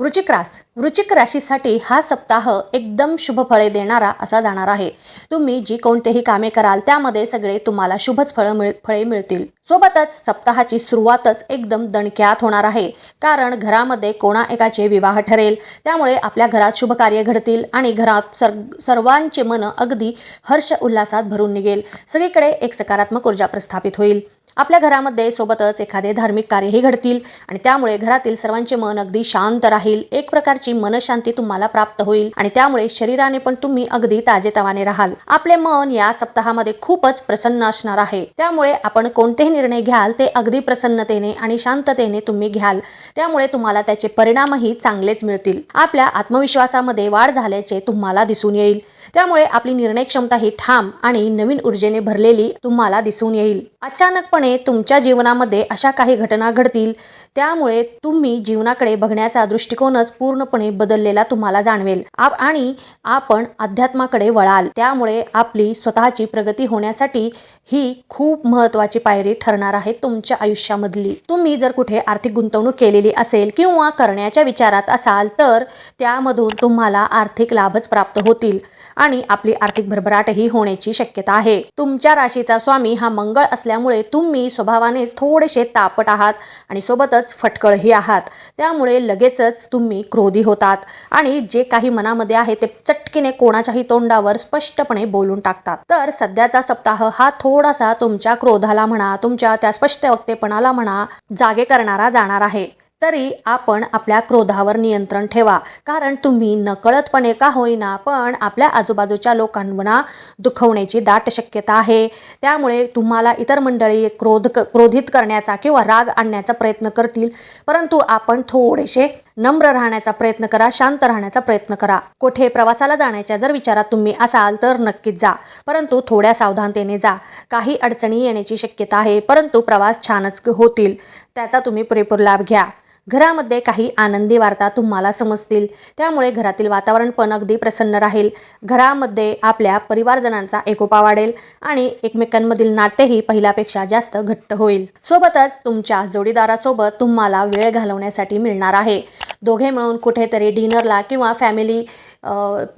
वृचिक रास. वृचिक राशीसाठी हा सप्ताह एकदम शुभ फळे देणारा असा जाणार आहे. तुम्ही जी कोणतेही कामे कराल त्यामध्ये सगळे तुम्हाला शुभच फळं मिळ फळे मिळतील. सोबतच सप्ताहाची सुरुवातच एकदम दणक्यात होणार आहे. कारण घरामध्ये कोणा एकाचे विवाह ठरेल त्यामुळे आपल्या घरात शुभ कार्य घडतील आणि घरात सर सर्वांचे मन अगदी हर्ष उल्हासात भरून निघेल. सगळीकडे एक सकारात्मक ऊर्जा प्रस्थापित होईल. आपल्या घरामध्ये सोबतच एखादे धार्मिक कार्यही घडतील आणि त्यामुळे घरातील सर्वांचे मन अगदी शांत राहील. एक प्रकारची मनशांती तुम्हाला प्राप्त होईल आणि त्यामुळे शरीराने पण तुम्ही अगदी ताजेतवाने राहाल. आपले मन या सप्ताहामध्ये खूपच प्रसन्न असणार आहे. त्यामुळे आपण कोणतेही निर्णय घ्याल ते अगदी प्रसन्नतेने आणि शांततेने तुम्ही घ्याल. त्यामुळे तुम्हाला त्याचे परिणामही चांगलेच मिळतील. आपल्या आत्मविश्वासामध्ये वाढ झाल्याचे तुम्हाला दिसून येईल. त्यामुळे आपली निर्णय क्षमता ही ठाम आणि नवीन ऊर्जेने भरलेली तुम्हाला दिसून येईल. अचानकपणे तुमच्या जीवनामध्ये अशा काही घटना घडतील त्यामुळे तुम्ही जीवनाकडे बघण्याचा दृष्टिकोनच पूर्णपणे बदललेला तुम्हाला जाणवेल. आप आणि आपण अध्यात्माकडे वळाल त्यामुळे आपली स्वतःची प्रगती होण्यासाठी ही खूप महत्वाची पायरी ठरणार आहे तुमच्या आयुष्यामधली. तुम्ही जर कुठे आर्थिक गुंतवणूक केलेली असेल किंवा करण्याच्या विचारात असाल तर त्यामधून तुम्हाला आर्थिक लाभच प्राप्त होतील आणि आपली आर्थिक भरभराटही होण्याची शक्यता आहे. तुमच्या राशीचा स्वामी हा मंगळ असल्यामुळे तुम्ही स्वभावानेच थोडेसे तापट आहात आणि सोबतच फटकळही आहात. त्यामुळे लगेचच तुम्ही क्रोधी होतात आणि जे काही मनामध्ये आहे ते चटकीने कोणाच्याही तोंडावर स्पष्टपणे बोलून टाकतात. तर सध्याचा सप्ताह हा थोडासा तुमच्या क्रोधाला म्हणा तुमच्या त्या स्पष्ट वक्तेपणाला म्हणा जागे करणारा जाणार आहे. तरी आपण आपल्या क्रोधावर नियंत्रण ठेवा. कारण तुम्ही नकळतपणे का होईना पण आपल्या आजूबाजूच्या लोकांना दुखवण्याची दाट शक्यता आहे. त्यामुळे तुम्हाला इतर मंडळी क्रोध क्रोधित करण्याचा किंवा राग आणण्याचा प्रयत्न करतील. परंतु आपण थोडेसे नम्र राहण्याचा प्रयत्न करा शांत राहण्याचा प्रयत्न करा. कोठे प्रवासाला जाण्याच्या जर विचारात तुम्ही असाल तर नक्कीच जा. परंतु थोड्या सावधानतेने जा. काही अडचणी येण्याची शक्यता आहे परंतु प्रवास छानच होतील. त्याचा तुम्ही पुरेपूर लाभ घ्या. घरामध्ये काही आनंदी वार्ता तुम्हाला समजतील. त्यामुळे घरातील वातावरण पण अगदी प्रसन्न राहील. घरामध्ये आपल्या परिवारजनांचा एकोपा वाढेल आणि एकमेकांमधील नातेही पहिल्यापेक्षा जास्त घट्ट होईल. सोबतच तुमच्या जोडीदारासोबत तुम्हाला वेळ घालवण्यासाठी मिळणार आहे. दोघे मिळून कुठेतरी डिनरला किंवा फॅमिली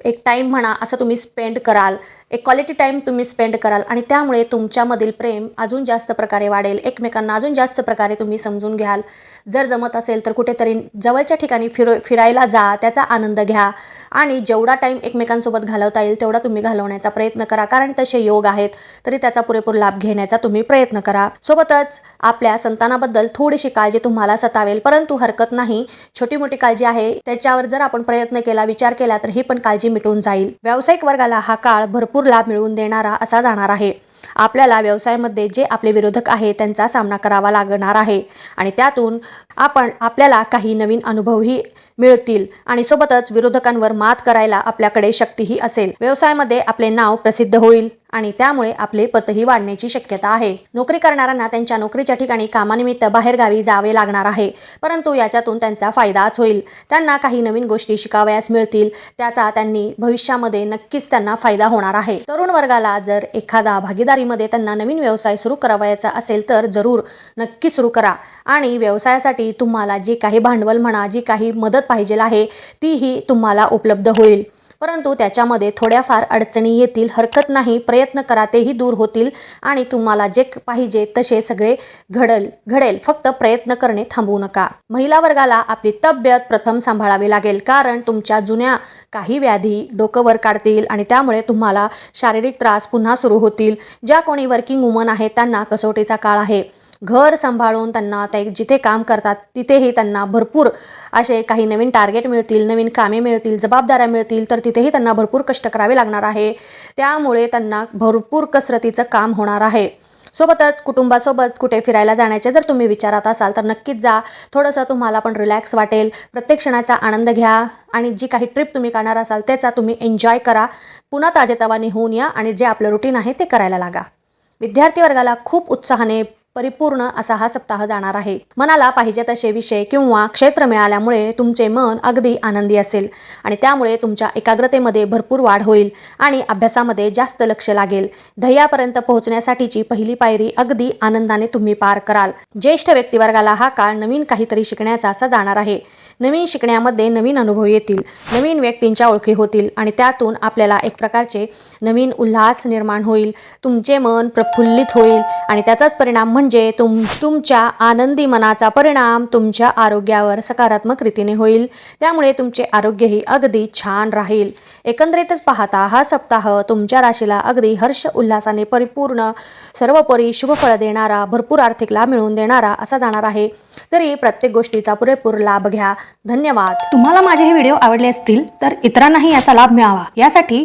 एक टाईम म्हणा असं तुम्ही स्पेंड कराल. एक क्वालिटी टाईम तुम्ही स्पेंड कराल. आणि त्यामुळे तुमच्यामधील प्रेम अजून जास्त प्रकारे वाढेल. एकमेकांना अजून जास्त प्रकारे तुम्ही समजून घ्याल. जर जमत असेल तर कुठेतरी जवळच्या ठिकाणी फिर फिरायला जा त्याचा आनंद घ्या. आणि जेवढा टाईम एकमेकांसोबत घालवता येईल तेवढा तुम्ही घालवण्याचा प्रयत्न करा. कारण तसे योग आहेत तरी त्याचा पुरेपूर लाभ घेण्याचा तुम्ही प्रयत्न करा. सोबतच आपल्या संतानाबद्दल थोडीशी काळजी तुम्हाला सतावेल. परंतु हरकत नाही. छोटी मोठी काळजी आहे. त्याच्यावर जर आपण प्रयत्न केला विचार केला तर ही पण काळजी मिटून जाईल. व्यावसायिक वर्गाला हा काळ भरपूर लाभ मिळवून देणारा असा जाणार आहे. आपल्याला व्यवसायामध्ये जे आपले विरोधक आहे त्यांचा सामना करावा लागणार आहे. आणि त्यातून आपण आपल्याला काही नवीन अनुभवही मिळतील. आणि सोबतच विरोधकांवर मात करायला आपल्याकडे शक्तीही असेल. व्यवसायामध्ये आपले नाव प्रसिद्ध होईल. आणि त्यामुळे आपले पतही वाढण्याची शक्यता आहे. नोकरी करणाऱ्यांना त्यांच्या नोकरीच्या ठिकाणी कामानिमित्त बाहेरगावी जावे लागणार आहे. परंतु याच्यातून त्यांचा फायदाच होईल. त्यांना काही नवीन गोष्टी शिकावयास मिळतील. त्याचा त्यांनी भविष्यामध्ये नक्कीच त्यांना फायदा होणार आहे. तरुण वर्गाला जर एखादा भागीदारीमध्ये त्यांना नवीन व्यवसाय सुरू करावयाचा असेल तर जरूर नक्की सुरू करा. आणि व्यवसायासाठी तुम्हाला जी काही भांडवल म्हणा जी काही मदत पाहिजे आहे तीही तुम्हाला उपलब्ध होईल. परंतु त्याच्यामध्ये थोड्याफार अडचणी येतील हरकत नाही प्रयत्न करा तेही दूर होतील आणि तुम्हाला जे पाहिजे तसे सगळे घडल घडेल. फक्त प्रयत्न करणे थांबवू नका. महिला वर्गाला आपली तब्येत प्रथम सांभाळावी लागेल कारण तुमच्या जुन्या काही व्याधी डोकं वर काढतील आणि त्यामुळे तुम्हाला शारीरिक त्रास पुन्हा सुरू होतील. ज्या कोणी वर्किंग वुमन आहेत त्यांना कसोटीचा काळ आहे. घर सांभाळून त्यांना ते जिथे काम करतात तिथेही त्यांना भरपूर असे काही नवीन टार्गेट मिळतील नवीन कामे मिळतील जबाबदाऱ्या मिळतील तर तिथेही त्यांना भरपूर कष्ट करावे लागणार आहे. त्यामुळे त्यांना भरपूर कसरतीचं काम होणार आहे. सोबतच कुटुंबासोबत कुठे फिरायला जाण्याचे जर तुम्ही विचारात असाल तर नक्कीच जा. थोडंसं तुम्हाला पण रिलॅक्स वाटेल. प्रत्येक क्षणाचा आनंद घ्या आणि जी काही ट्रिप तुम्ही करणार असाल त्याचा तुम्ही एन्जॉय करा. पुन्हा ताजेतवाने होऊन या आणि जे आपलं रुटीन आहे ते करायला लागा. विद्यार्थी वर्गाला खूप उत्साहाने परिपूर्ण असा हा सप्ताह जाणार आहे. मनाला पाहिजे तसे विषय किंवा क्षेत्र मिळाल्यामुळे तुमचे मन अगदी आनंदी असेल आणि त्यामुळे तुमच्या एकाग्रतेमध्ये भरपूर वाढ होईल आणि अभ्यासामध्ये जास्त लक्ष लागेल. ध्येयापर्यंत पोहोचण्यासाठीची पहिली पायरी अगदी आनंदाने तुम्ही पार कराल. ज्येष्ठ व्यक्तिवर्गाला हा काळ नवीन काहीतरी शिकण्याचा असा जाणार आहे. नवीन शिकण्यामध्ये नवीन अनुभव येतील. नवीन व्यक्तींच्या ओळखी होतील आणि त्यातून आपल्याला एक प्रकारचे नवीन उल्हास निर्माण होईल. तुमचे मन प्रफुल्लित होईल आणि त्याचाच परिणाम म्हणजे म्हणजे तुम तुमच्या आनंदी मनाचा परिणाम तुमच्या आरोग्यावर सकारात्मक रीतीने होईल. त्यामुळे तुमचे आरोग्यही अगदी छान राहील. एकंदरीतच पाहता हा सप्ताह तुमच्या राशीला अगदी हर्ष उल्हासाने परिपूर्ण सर्वोपरी शुभफळ देणारा भरपूर आर्थिक लाभ मिळवून देणारा असा जाणार आहे. तरी प्रत्येक गोष्टीचा पुरेपूर लाभ घ्या. धन्यवाद. तुम्हाला माझे हे व्हिडिओ आवडले असतील तर इतरांनाही याचा लाभ मिळावा. यासाठी